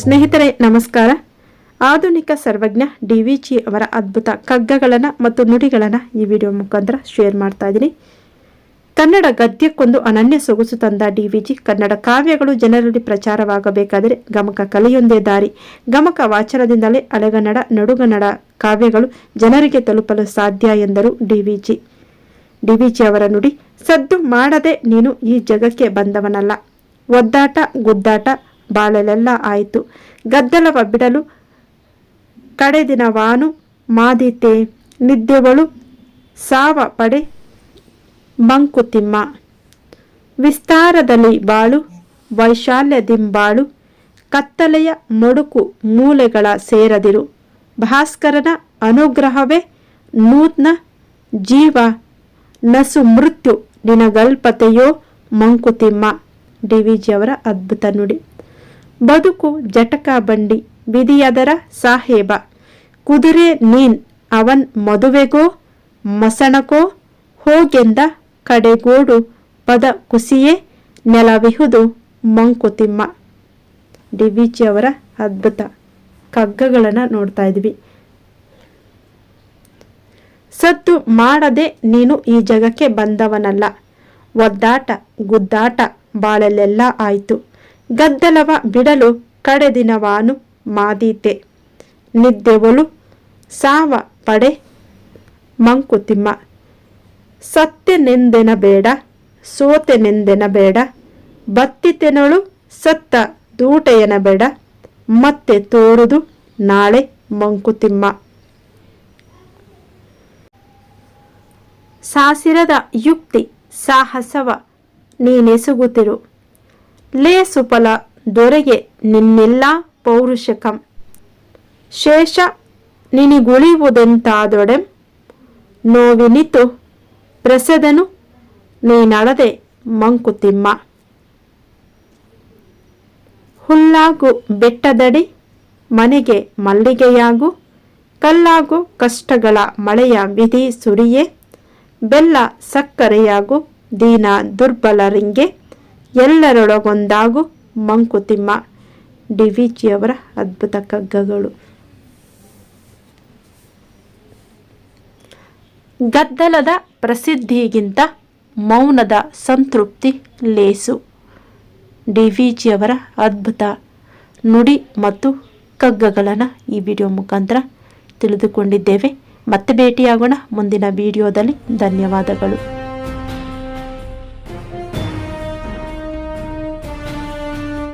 ಸ್ನೇಹಿತರೆ, ನಮಸ್ಕಾರ. ಆಧುನಿಕ ಸರ್ವಜ್ಞ ಡಿ ವಿ ಜಿ ಅವರ ಅದ್ಭುತ ಕಗ್ಗಗಳನ್ನು ಮತ್ತು ನುಡಿಗಳನ್ನು ಈ ವಿಡಿಯೋ ಮುಖಾಂತರ ಶೇರ್ ಮಾಡ್ತಾ ಇದ್ದೀನಿ. ಕನ್ನಡ ಗದ್ಯಕ್ಕೊಂದು ಅನನ್ಯ ಸೊಗಸು ತಂದ ಡಿ ವಿ ಜಿ, ಕನ್ನಡ ಕಾವ್ಯಗಳು ಜನರಲ್ಲಿ ಪ್ರಚಾರವಾಗಬೇಕಾದರೆ ಗಮಕ ಕಲೆಯೊಂದೇ ದಾರಿ. ಗಮಕ ವಾಚನದಿಂದಲೇ ಹಳೆಗನ್ನಡ ನಡುಗನ್ನಡ ಕಾವ್ಯಗಳು ಜನರಿಗೆ ತಲುಪಲು ಸಾಧ್ಯ ಎಂದರು D V G. D V G ಅವರ ನುಡಿ, ಸದ್ದು ಮಾಡದೆ ನೀನು ಈ ಜಗಕ್ಕೆ ಬಂದವನಲ್ಲ. ಒದ್ದಾಟ, ಗುದ್ದಾಟ ಬಾಳಲೆಲ್ಲ ಆಯಿತು. ಗದ್ದಲವ ಬಿಡಲು ಕಡೆ ದಿನವಾನು ಮಾದಿತೆ. ನಿದ್ದೆಗಳು ಸಾವ ಪಡೆ ಮಂಕುತಿಮ್ಮ. ವಿಸ್ತಾರದಲ್ಲಿ ಬಾಳು, ವೈಶಾಲ್ಯದಿಂಬಾಳು, ಕತ್ತಲೆಯ ಮೊಡುಕು ಮೂಲೆಗಳ ಸೇರದಿರು. ಭಾಸ್ಕರನ ಅನುಗ್ರಹವೇ ನೂತ್ನ ಜೀವ. ನಸು ಮೃತ್ಯು ನಿನಗಲ್ಪತೆಯೋ ಮಂಕುತಿಮ್ಮ. ಡಿ ವಿ ಜಿ ಅವರ ಅದ್ಭುತ ನುಡಿ. ಬದುಕು ಜಟಕ ಬಂಡಿ, ವಿಧಿಯದರ ಸಾಹೇಬ. ಕುದುರೆ ನೀನ್ ಅವನ್ ಮದುವೆಗೋ ಮಸಣಕೋ ಹೋಗೆಂದ ಕಡೆಗೋಡು ಪದ ಕುಸಿಯೇ ನೆಲವಿಹುದು ಮಂಕುತಿಮ್ಮ. ಡಿ ವಿ ಜಿ ಅವರ ಅದ್ಭುತ ಕಗ್ಗಗಳನ್ನು ನೋಡ್ತಾ ಇದ್ವಿ. ಸದ್ದು ಮಾಡದೆ ನೀನು ಈ ಜಗಕ್ಕೆ ಬಂದವನಲ್ಲ. ಒದ್ದಾಟ, ಗುದ್ದಾಟ ಬಾಳಲೆಲ್ಲ ಆಯಿತು. ಗದ್ದಲವ ಬಿಡಲು ಕಡೆದಿನವಾನು ಮಾದೀತೆ. ನಿದ್ದೆವಳು ಸಾವ ಪಡೆ ಮಂಕುತಿಮ್ಮ. ಸತ್ಯನೆಂದೆನಬೇಡ ಸೋತೆನೆಂದೆನಬೇಡ, ಬತ್ತಿತೆನಳು ಸತ್ತ ದೂಟೆಯನಬೇಡ, ಮತ್ತೆ ತೋರುದು ನಾಳೆ ಮಂಕುತಿಮ್ಮ. ಸಾಸಿರದ ಯುಕ್ತಿ ಸಾಹಸವ ನೀನೆಸುಗುತ್ತಿರು. ಲೇ ಸುಫಲ, ದೊರೆಗೆ ನಿನ್ನೆಲ್ಲ ಪೌರುಷಕಂ. ಶೇಷ ನಿನಿಗುಳಿವುದೆಂತಾದೊಡೆ ನೋವಿನಿತು, ಪ್ರಸದನು, ನೀನಳದೆ ಮಂಕುತಿಮ್ಮ. ಹುಲ್ಲಾಗು ಬೆಟ್ಟದಡಿ, ಮನೆಗೆ ಮಲ್ಲಿಗೆಯಾಗು, ಕಲ್ಲಾಗು ಕಷ್ಟಗಳ ಮಳೆಯ ವಿಧಿ ಸುರಿಯೇ, ಬೆಲ್ಲ ಸಕ್ಕರೆಯಾಗು ದೀನ ದುರ್ಬಲರಿಂಗೆ. ಎಲ್ಲರೊಳಗೊಂದಾಗು ಮಂಕುತಿಮ್ಮ ಡಿ ವಿ ಜಿಯವರ ಅದ್ಭುತ ಕಗ್ಗಗಳು ಗದ್ದಲದ ಪ್ರಸಿದ್ಧಿಗಿಂತ ಮೌನದ ಸಂತೃಪ್ತಿ ಲೇಸು. ಡಿ ವಿ ಜಿಯವರ ಅದ್ಭುತ ನುಡಿ ಮತ್ತು ಕಗ್ಗಗಳನ್ನು ಈ ವಿಡಿಯೋ ಮುಖಾಂತರ ತಿಳಿದುಕೊಂಡಿದ್ದೇವೆ. ಮತ್ತೆ ಭೇಟಿಯಾಗೋಣ ಮುಂದಿನ ವಿಡಿಯೋದಲ್ಲಿ. ಧನ್ಯವಾದಗಳು.